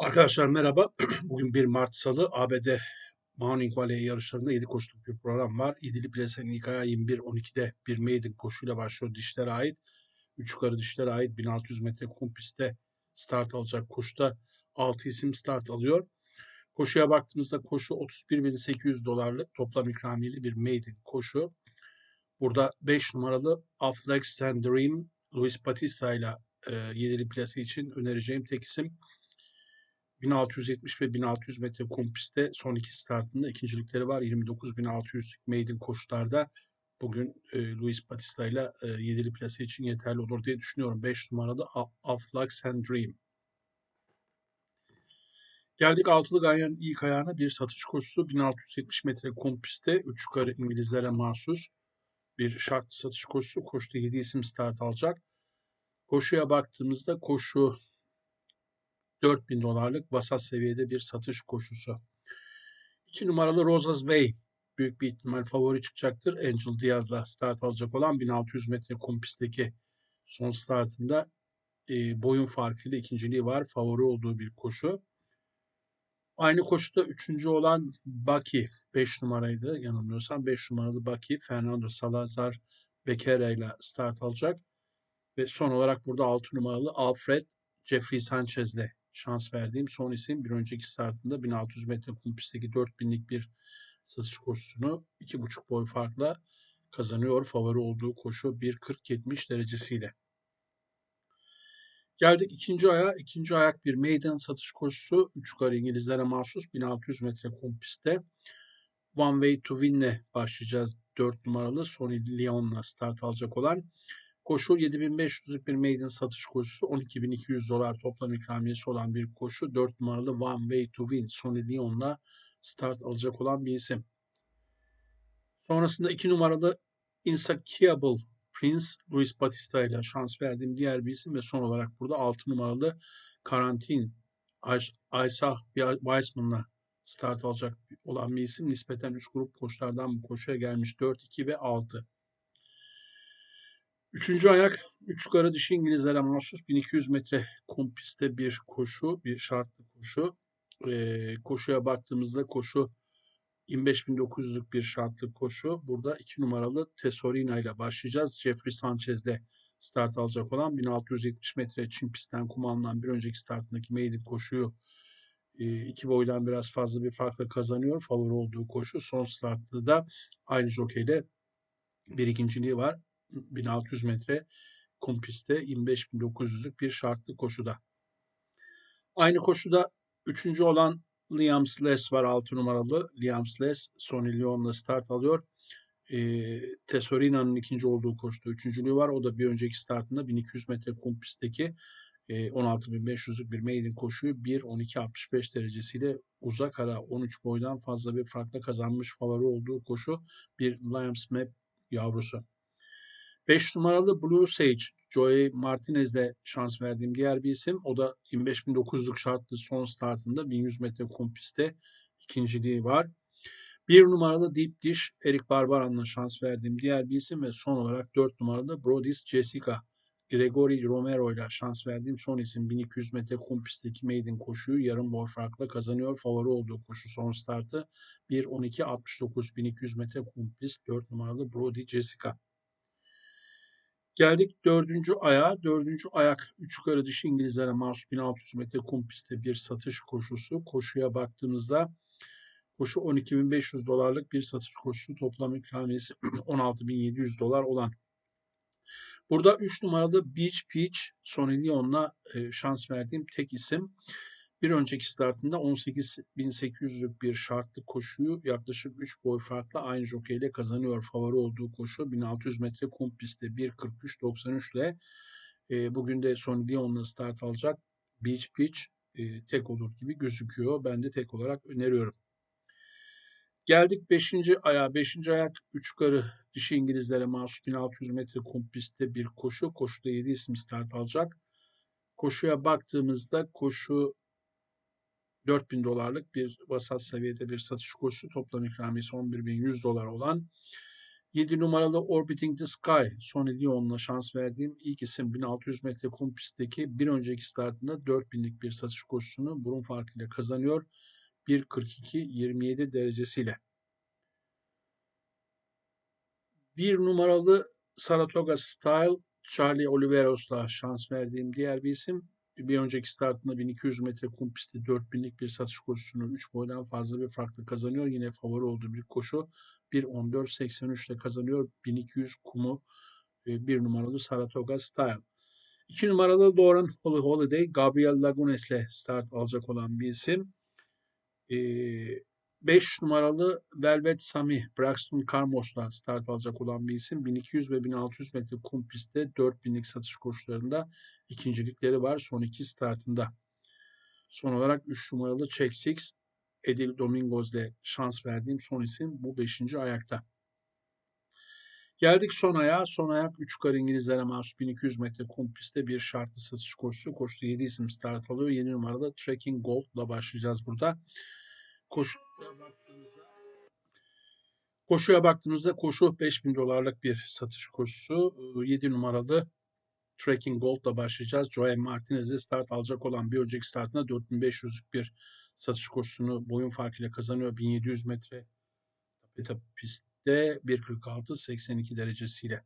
Arkadaşlar merhaba. Bugün 1 Mart Salı ABD Morning Valley yarışlarında 7 koşuluk bir program var. İdili Plesen ilk ayağı 21-12'de bir maiden koşuyla başlıyor dişlere ait. 3 yukarı dişlere ait 1600 metre kum pistte start alacak koşuda 6 isim start alıyor. Koşuya baktığımızda koşu 31.800 dolarlık toplam ikramiyeli bir maiden koşu. Burada 5 numaralı Afflex and Dream Luis Batista ile 7'li plase için önereceğim tek isim. 1670 ve 1600 metre kum pistte son iki startında ikincilikleri var. 29.600 maiden koşularda bugün e, Luis Batista ile e, 7'li plase için yeterli olur diye düşünüyorum. 5 numarada Aflax and Dream. Geldik altılı ganyanın ilk ayağına bir satış koşusu. 1670 metre kum pistte 3 yukarı İngilizlere mahsus bir şartlı satış koşusu. Koşuda 7 isim start alacak. Koşuya baktığımızda koşu 4000 dolarlık vasat seviyede bir satış koşusu. 2 numaralı Rosas Way büyük bir ihtimal favori çıkacaktır. Angel Diaz'la start alacak olan 1600 metre kum pistteki son startında e, boyun farkıyla ikinciliği var. Favori olduğu bir koşu. Aynı koşuda üçüncü olan Baki 5 numaraydı yanılmıyorsam. 5 numaralı Baki Fernando Salazar Becerra ile start alacak. Ve son olarak burada 6 numaralı Alfred Jeffrey Sanchez'le şans verdiğim son isim bir önceki startında 1600 metre kum pistteki 4000'lik bir satış koşusunu 2,5 boy farkla kazanıyor. Favori olduğu koşu 1.40-70 derecesiyle. Geldik ikinci aya. İkinci ayak bir maiden satış koşusu. 3 yukarı İngilizlere mahsus 1600 metre kum. One Way to Win'le başlayacağız. 4 numaralı Sonny Leon'la start alacak olan. Koşu 7500'lük bir maiden satış koşusu. 12.200 dolar toplam ikramiyesi olan bir koşu. 4 numaralı One Way to Win Sonny Leon'la start alacak olan bir isim. Sonrasında 2 numaralı Insatiable Prince Luis Batista ile şans verdiğim diğer bir isim ve son olarak burada 6 numaralı Karantin Isaac Weissman'la start alacak olan bir isim. Nispeten 3 grup koşulardan bu koşuya gelmiş 4, 2 ve 6. Üçüncü ayak, üç yukarı dişi İngilizlere mahsus 1200 metre kum pistte bir koşu, bir şartlı koşu. Ee, koşuya baktığımızda koşu 25.900'lük bir şartlı koşu. Burada iki numaralı Tesorina ile başlayacağız. Jeffrey Sanchez'de start alacak olan 1670 metre Çin pistten kum alınan bir önceki startındaki maiden koşuyu e, iki boydan biraz fazla bir farkla kazanıyor. Favori olduğu koşu. Son startta da aynı jokeyle bir ikinciliği var. 1600 metre kum pistte 25.900'lük bir şartlı koşuda. Aynı koşuda üçüncü olan Liam Sless var 6 numaralı. Liam Sless Sonny Leon'la start alıyor. E, Tesorina'nın ikinci olduğu koşuda üçüncülüğü var. O da bir önceki startında 1200 metre kum pistteki e, 16.500'lük bir maiden koşuyu 1.12.65 derecesiyle uzak ara 13 boydan fazla bir farkla kazanmış favori olduğu koşu bir Liams Map yavrusu. 5 numaralı Blue Sage, Joey Martinez'de şans verdiğim diğer bir isim. O da 25.900'luk şartlı son startında 1100 metre kum pistte ikinciliği var. Bir numaralı Deep Dish, Eric Barbaran'la şans verdiğim diğer bir isim ve son olarak 4 numaralı Brodis Jessica, Gregory Romero ile şans verdiğim son isim 1200 metre kum pistteki maiden koşuyu yarım boy farkla kazanıyor. Favori olduğu koşu son startı 1.12.69 1200 metre kum pist 4 numaralı Brody Jessica. Geldik dördüncü ayağa. Dördüncü ayak üç yukarı dişi İngilizlere mahsus 1600 metre kum pistte bir satış koşusu. Koşuya baktığımızda koşu 12.500 dolarlık bir satış koşusu. Toplam ikramiyesi 16.700 dolar olan. Burada 3 numaralı Beach Peach Sonny Leon'la şans verdiğim tek isim. Bir önceki startında 18.800'lük bir şartlı koşuyu yaklaşık 3 boy farklı aynı jokeyle kazanıyor. Favori olduğu koşu 1600 metre kum pistte 1.43.93 ile e, bugün de Sonny Leon'la start alacak. Beach Beach e, tek olur gibi gözüküyor. Ben de tek olarak öneriyorum. Geldik 5. aya. 5. ayak 3 yukarı dişi İngilizlere mahsus 1600 metre kum pistte bir koşu. Koşuda 7 isim start alacak. Koşuya baktığımızda koşu 4000 dolarlık bir vasat seviyede bir satış koşusu toplam ikramiyesi 11.100 dolar olan 7 numaralı Orbiting the Sky, Sonny Leon'la şans verdiğim ilk isim 1600 metre kum pistteki bir önceki startında 4000'lik bir satış koşusunu burun farkıyla kazanıyor. 1.42-27 derecesiyle. Bir numaralı Saratoga Style, Charlie Oliveros'la şans verdiğim diğer bir isim. Bir önceki startında 1200 metre kum pisti 4000'lik bir satış koşusunu 3 boydan fazla bir farklı kazanıyor. Yine favori olduğu bir koşu. 1.14.83 ile kazanıyor. 1200 kumu e, bir numaralı Saratoga Style. 2 numaralı Lauren Holiday, Gabriel Lagunes ile start alacak olan bir isim. 5 numaralı Velvet Sami, Braxton Carmos'la start alacak olan bir isim. 1200 ve 1600 metre kum pistte 4000'lik satış koşularında ikincilikleri var son iki startında. Son olarak 3 numaralı Check Six, Edil Domingos'le şans verdiğim son isim bu 5. ayakta. Geldik son ayağa. Son ayak 3 kar İngilizlere mahsus 1200 metre kum pistte bir şartlı satış koşusu. Koşuda 7 isim start alıyor. 7 numaralı Trekking Gold'la başlayacağız burada. Baktığımızda Koşuya baktığımızda koşu 5000 dolarlık bir satış koşusu. 7 numaralı Trekking Gold'la başlayacağız. Joey Martinez'e start alacak olan bir önceki startında 4500'lük bir satış koşusunu boyun farkıyla kazanıyor. 1700 metre tapeta pistte 1.46-82 derecesiyle.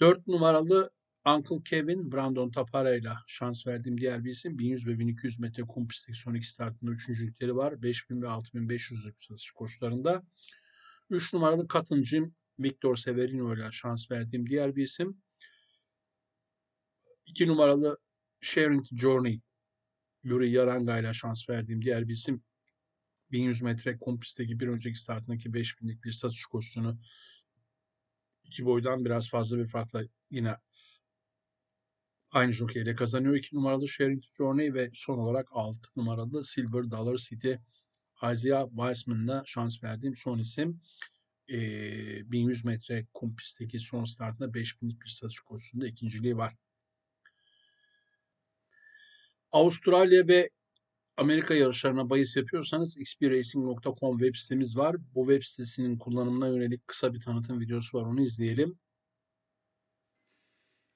4 numaralı Uncle Kevin, Brandon Tapara ile şans verdiğim diğer bir isim. 1100 ve 1200 metre kum pistteki son iki startında üçüncülükleri var. 5000 ve 6500'lük satış koşularında. 3 numaralı Jim, Victor Severino ile şans verdiğim diğer bir isim. 2 numaralı Sharing Journey, Yuri Yaranga ile şans verdiğim diğer bir isim. 1100 metre kum pistteki bir önceki startındaki 5000'lik bir satış koşusunu iki boydan biraz fazla bir farkla yine Aynı jokeyle kazanıyor 2 numaralı Sharing Journey ve son olarak 6 numaralı Silver Dollar City Isaiah Weissman'la şans verdiğim son isim. E, 1100 metre kum pistteki son startında 5000'lik bir satış koşusunda ikinciliği var. Avustralya ve Amerika yarışlarına bahis yapıyorsanız xpracing.com web sitemiz var. Bu web sitesinin kullanımına yönelik kısa bir tanıtım videosu var. Onu izleyelim.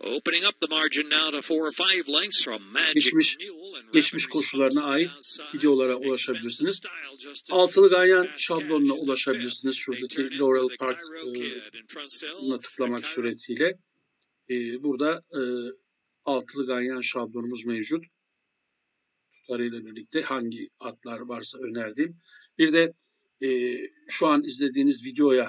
Opening up the margin now to four or five lengths from Magic Geçmiş- geçmiş koşularına ait videolara ulaşabilirsiniz. Altılı Ganyan şablonuna ulaşabilirsiniz. Şuradaki Laurel the Park Cairo e, tıklamak suretiyle e, burada e, altılı ganyan şablonumuz mevcut. Tutarıyla birlikte hangi atlar varsa önerdiğim. Bir de e, şu an izlediğiniz videoya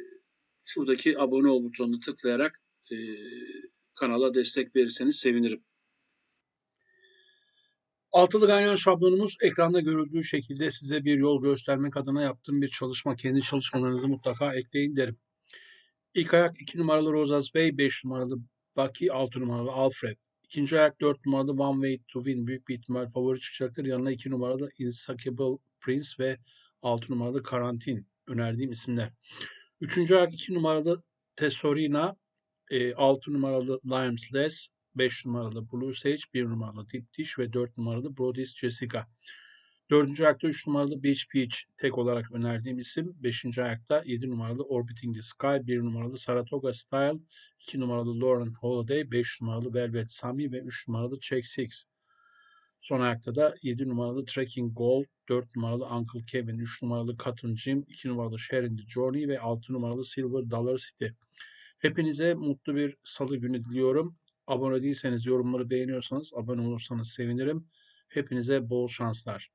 şuradaki abone ol butonunu tıklayarak e, kanala destek verirseniz sevinirim. Altılı ganyan şablonumuz ekranda görüldüğü şekilde size bir yol göstermek adına yaptığım bir çalışma. Kendi çalışmalarınızı mutlaka ekleyin derim. İlk ayak 2 numaralı Rosas Bey, 5 numaralı Bucky, 6 numaralı Alfred. İkinci ayak 4 numaralı One Way to Win büyük bir ihtimal favori çıkacaktır. Yanına 2 numaralı Insatiable Prince ve 6 numaralı Karantin önerdiğim isimler. Üçüncü ayak 2 numaralı Tesorina, 6 numaralı Lions Less, 5 numaralı Blue Sage, 1 numaralı Deep Dish ve 4 numaralı Brody's Jessica. Dördüncü ayakta 3 numaralı Beach Beach tek olarak önerdiğim isim. Beşinci ayakta 7 numaralı Orbiting the Sky, 1 numaralı Saratoga Style, 2 numaralı Lauren Holiday, 5 numaralı Velvet Sami ve 3 numaralı Check Six. Son ayakta da 7 numaralı Trekking Gold, 4 numaralı Uncle Kevin, 3 numaralı Cotton Jim, 2 numaralı Sharon the Journey ve 6 numaralı Silver Dollar City. Hepinize mutlu bir salı günü diliyorum. Abone değilseniz, yorumları beğeniyorsanız abone olursanız sevinirim. Hepinize bol şanslar.